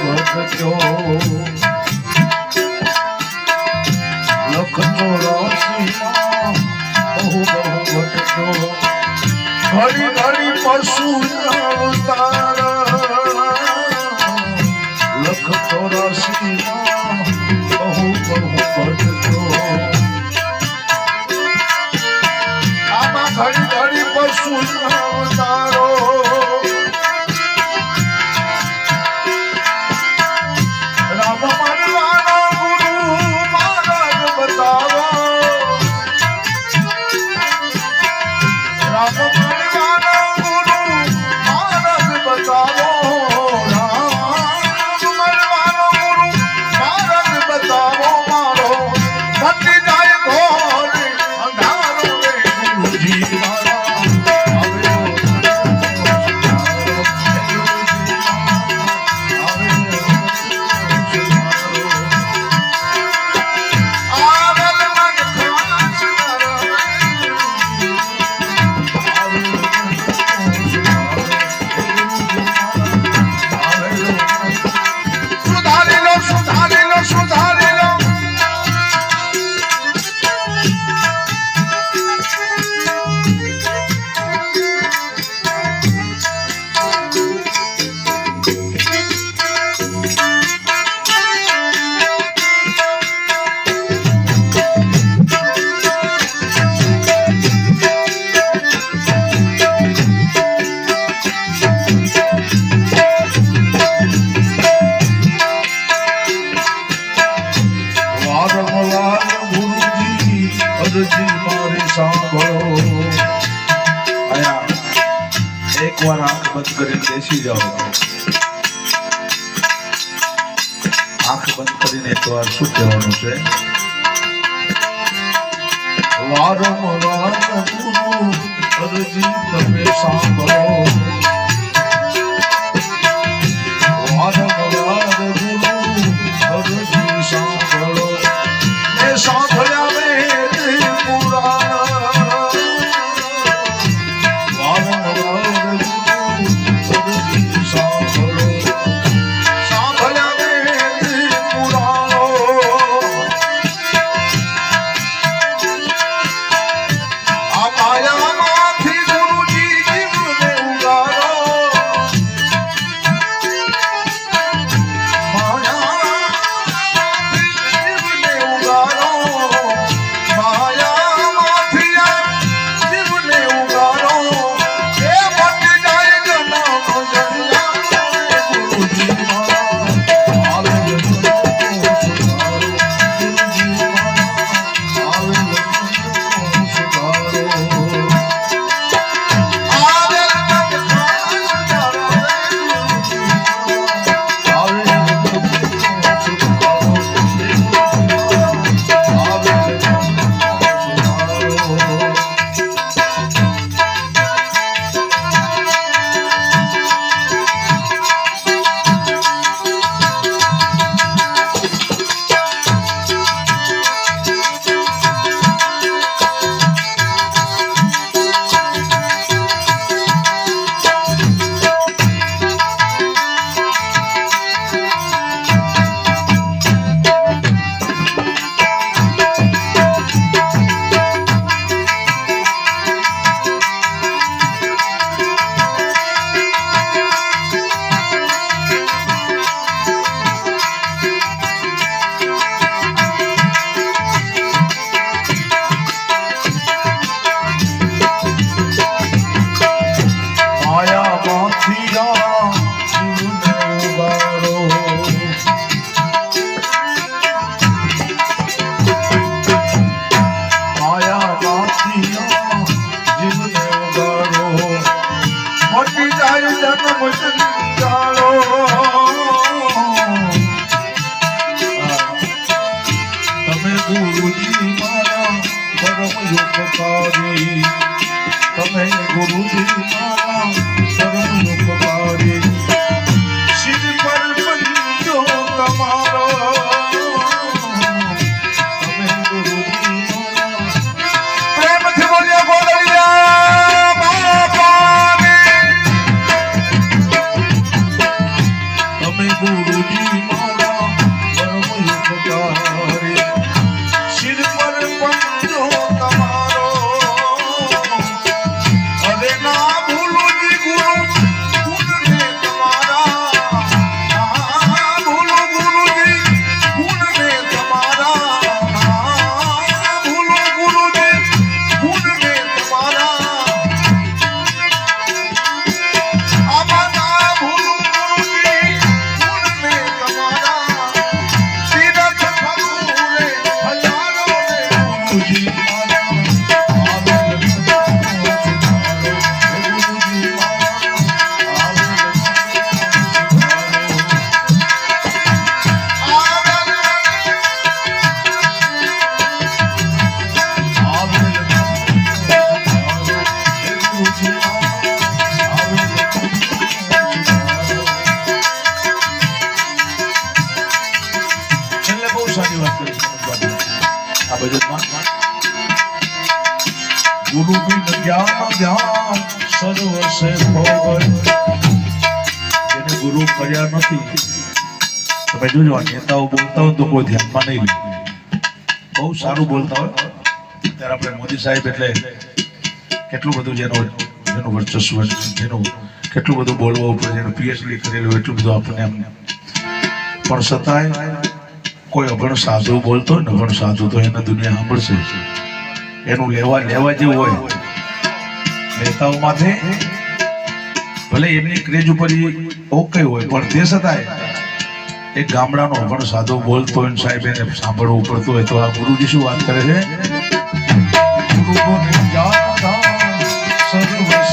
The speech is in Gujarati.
ભટક્યો લખ ચોરાસીમાં બહુ બહુ ભટક્યો ઘડી ઘડી પશુ અવતાર લખ ચોરાસીમાં બહુ બહુ Bravo, bravo. એકવાર આંખ બંધ કરીને બેસી જાઓ. આંખ બંધ કરીને એકવાર શું કહેવાનું છે? વારંવાર અરજી તમે સાંભળો. સાંભળો. ગુરુજી મારા પરમ યોગકારી તમે ગુરુજી મારા પરમ પંજો તમારો જ્ઞાન ધ્યાન સર્વસે ભોગન જેને ગુરુ કર્યા નથી. તમે જોજો, આ નેતાઓ બોલતા હોય તો કોઈ ધ્યાનમાં નહીં લે. બહુ સારું બોલતા હોય. ત્યારે આપણે મોદી સાહેબ એટલે કેટલું બધું જેનો, જેનું વર્ચસ્વ જેનું કેટલું બધું બોલવા ઉપર જેનું પીએચડી કરેલું એટલું બધું આપણને એમને પણ છતાંય કોઈ અભણ સાધુ બોલતો હોય ને, અભણ સાધુ તો એને દુનિયા સાંભળશે. એનું લેવા લેવા જેવું હોય. નેતાઓ માથે. ભલે એમની ક્રેજ ઉપર ઓકે હોય, પણ તે છતાંય એક ગામડાનો પણ સાધુ બોલતો હોય સાહેબ એને સાંભળવું પડતું હોય તો આ ગુરુજી શું વાત કરે છે? ગુરુ સર્વસ્વ